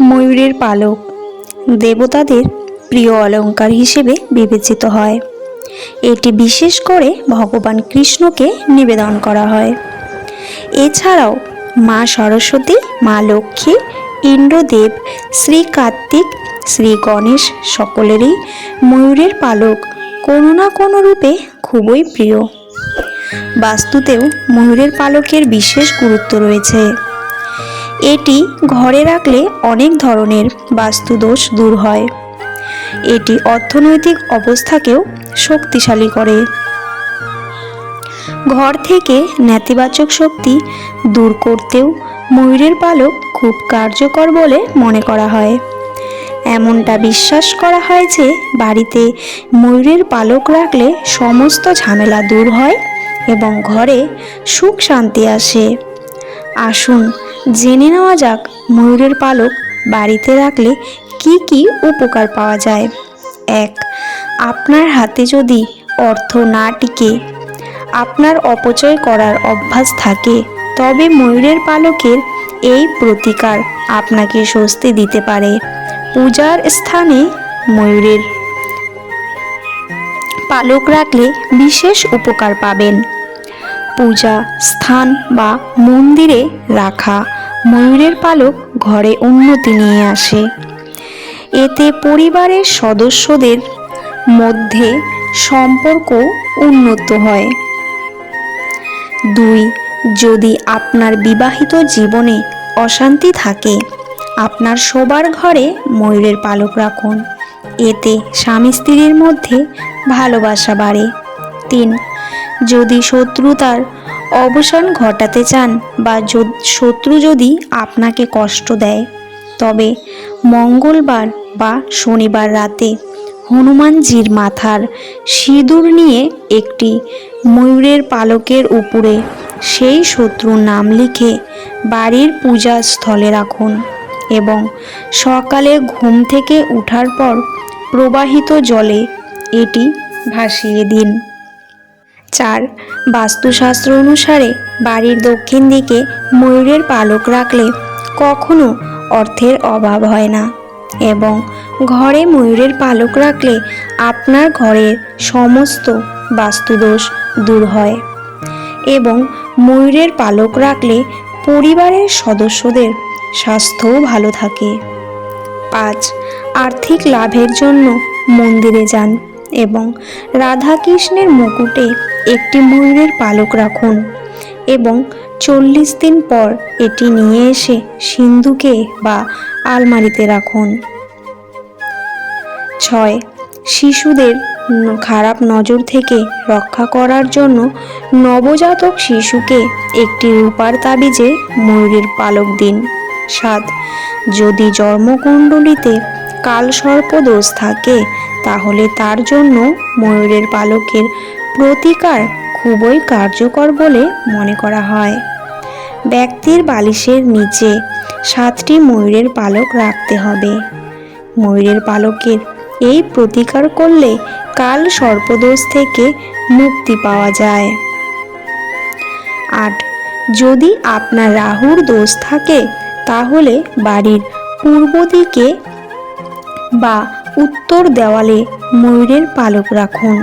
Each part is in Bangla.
ময়ূরের পালক। দেবতাদের প্রিয় অলংকার হিসেবে বিবেচিত হয়। এটি বিশেষ করে ভগবান কৃষ্ণকে নিবেদন করা হয়। এছাড়াও মা সরস্বতী, মা লক্ষ্মী, ইন্দ্রদেব, শ্রী কার্তিক, শ্রী গণেশ সকলেরই ময়ূরের পালক কোনো না কোনো রূপে খুবই প্রিয়। বাস্তুতেও ময়ূরের পালকের বিশেষ গুরুত্ব রয়েছে। এটি ঘরে রাখলে অনেক ধরনের বাস্তুদোষ দূর হয়। এটি অর্থনৈতিক অবস্থাকেও শক্তিশালী করে। ঘর থেকে নেতিবাচক শক্তি দূর করতেও ময়ূরের পালক খুব কার্যকর বলে মনে করা হয়। এমনটা বিশ্বাস করা হয় যে বাড়িতে ময়ূরের পালক রাখলে সমস্ত ঝামেলা দূর হয় এবং ঘরে সুখ শান্তি আসে। আসুন জেনে নেওয়া যাক ময়ূরের পালক বাড়িতে রাখলে কি কি উপকার পাওয়া যায়। এক, আপনার হাতে যদি অর্থ না টিকে, আপনার অপচয় করার অভ্যাস থাকে, তবে ময়ূরের পালকের এই প্রতিকার আপনাকে স্বস্তি দিতে পারে। পূজার স্থানে ময়ূরের পালক রাখলে বিশেষ উপকার পাবেন। পূজা, স্থান বা মন্দিরে রাখা। ময়ূরের পালক ঘরে উন্নতি নিয়ে আসে। এতে পরিবারের সদস্যদের মধ্যে সম্পর্ক উন্নত হয়। দুই, যদি আপনার বিবাহিত জীবনে অশান্তি থাকে, আপনার শোবার ঘরে ময়ূরের পালক রাখুন। এতে স্বামী স্ত্রীর মধ্যে ভালোবাসা বাড়ে। তিন যদি শত্রু তার অবসান ঘটাতে চান বা শত্রু যদি আপনাকে কষ্ট দেয়, তবে মঙ্গলবার বা শনিবার রাতে হনুমানজির মাথার সিঁদুর নিয়ে একটি ময়ূরের পালকের উপরে সেই শত্রুর নাম লিখে বাড়ির পূজা স্থলে রাখুন এবং সকালে ঘুম থেকে ওঠার পর প্রবাহিত জলে এটি ভাসিয়ে দিন। চার। বাস্তুশাস্ত্র অনুসারে বাড়ির দক্ষিণ দিকে ময়ূরের পালক রাখলে কখনো অর্থের অভাব হয় না এবং ঘরে ময়ূরের পালক রাখলে আপনার ঘরের সমস্ত বাস্তুদোষ দূর হয় এবং ময়ূরের পালক রাখলে পরিবারের সদস্যদের স্বাস্থ্যও ভালো থাকে। পাঁচ। আর্থিক লাভের জন্য মন্দিরে যান। এবং রাধাকৃষ্ণের মুকুটে একটি ময়ূরের পালক রাখুন এবং চল্লিশ দিন পর এটি নিয়ে এসে সিন্ধুকে বা আলমারিতে রাখুন। ছয়, শিশুদের খারাপ নজর থেকে রক্ষা করার জন্য নবজাতক শিশুকে একটি রূপার তাবিজে ময়ূরের পালক দিন। সাত, যদি জন্মকুণ্ডলিতে কালসর্প দোষ থাকে, তাহলে তার জন্য ময়ূরের পালকের প্রতিকার খুবই কার্যকর বলে মনে করা হয়। ব্যক্তির বালিশের নিচে সাতটি ময়ূরের পালক রাখতে হবে। ময়ূরের পালকের এই প্রতিকার করলে কাল সর্পদোষ থেকে মুক্তি পাওয়া যায়। আট, যদি আপনার রাহুর দোষ থাকে, তাহলে বাড়ির পূর্ব দিকে বা উত্তর দেওয়ালে ময়ূরের পালক রাখুন।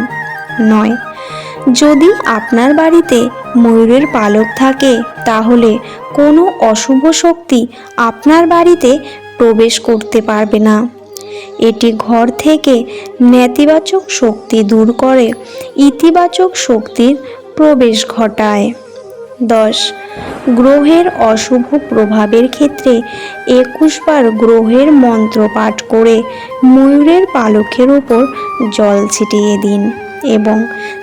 নয়, যদি আপনার বাড়িতে ময়ূরের পালক থাকে, তাহলে কোনো অশুভ শক্তি আপনার বাড়িতে প্রবেশ করতে পারবে না। এটি ঘর থেকে নেতিবাচক শক্তি দূর করে ইতিবাচক শক্তির প্রবেশ ঘটায়। দশ গ্রহের অশুভ প্রভাবের ক্ষেত্রে একুশ বার গ্রহের মন্ত্র পাঠ করে ময়ূরের পালকের উপর জল ছিটিয়ে দিন এবং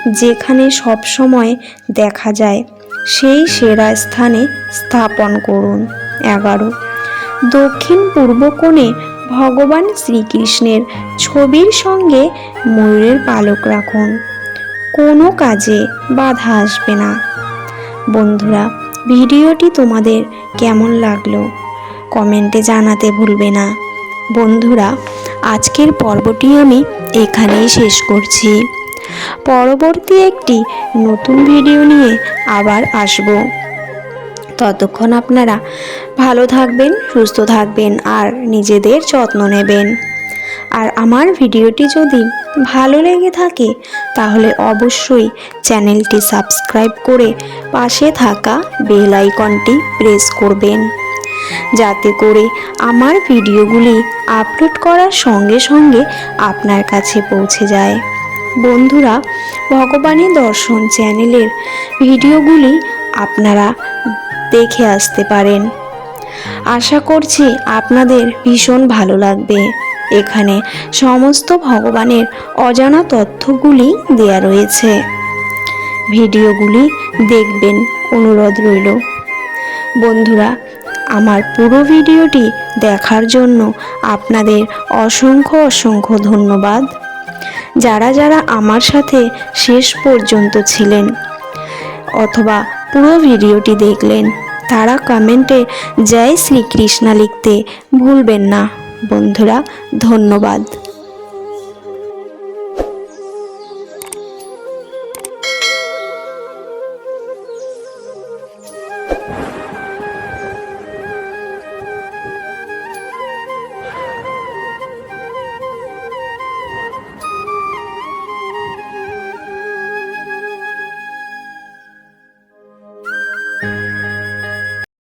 যেখানে সবসময় দেখা যায়, সেই সেরা স্থানে স্থাপন করুন। এগারো। দক্ষিণ পূর্ব কোণে ভগবান শ্রীকৃষ্ণের ছবির সঙ্গে ময়ূরের পালক রাখুন। কোনো কাজে বাধা আসবে না। বন্ধুরা ভিডিওটি তোমাদের কেমন লাগল? কমেন্টে জানাতে ভুলবে না। বন্ধুরা, আজকের পর্বটি আমি এখানেই শেষ করছি। পরবর্তী একটি নতুন ভিডিও নিয়ে আবার আসব। ততক্ষণ আপনারা ভালো থাকবেন, সুস্থ থাকবেন আর নিজেদের যত্ন নেবেন। আর আমার ভিডিওটি যদি ভালো লেগে থাকে, তাহলে অবশ্যই চ্যানেলটি সাবস্ক্রাইব করে পাশে থাকা বেল আইকনটি প্রেস করবেন। যাতে করে আমার ভিডিওগুলি আপলোড করার সঙ্গে সঙ্গে আপনার কাছে পৌঁছে যায়। বন্ধুরা, ভগবানের দর্শন চ্যানেলের ভিডিওগুলি আপনারা দেখে আসতে পারেন। আশা করছি আপনাদের ভীষণ ভালো লাগবে। এখানে সমস্ত ভগবানের অজানা তথ্যগুলি দেয়া রয়েছে। ভিডিওগুলি দেখবেন, অনুরোধ রইল। বন্ধুরা, আমার পুরো ভিডিওটি দেখার জন্য আপনাদের অসংখ্য অসংখ্য ধন্যবাদ। যারা যারা আমার সাথে শেষ পর্যন্ত ছিলেন অথবা পুরো ভিডিওটি দেখলেন, তারা কমেন্টে জয় শ্রীকৃষ্ণা লিখতে ভুলবেন না। বন্ধুরা ধন্যবাদ।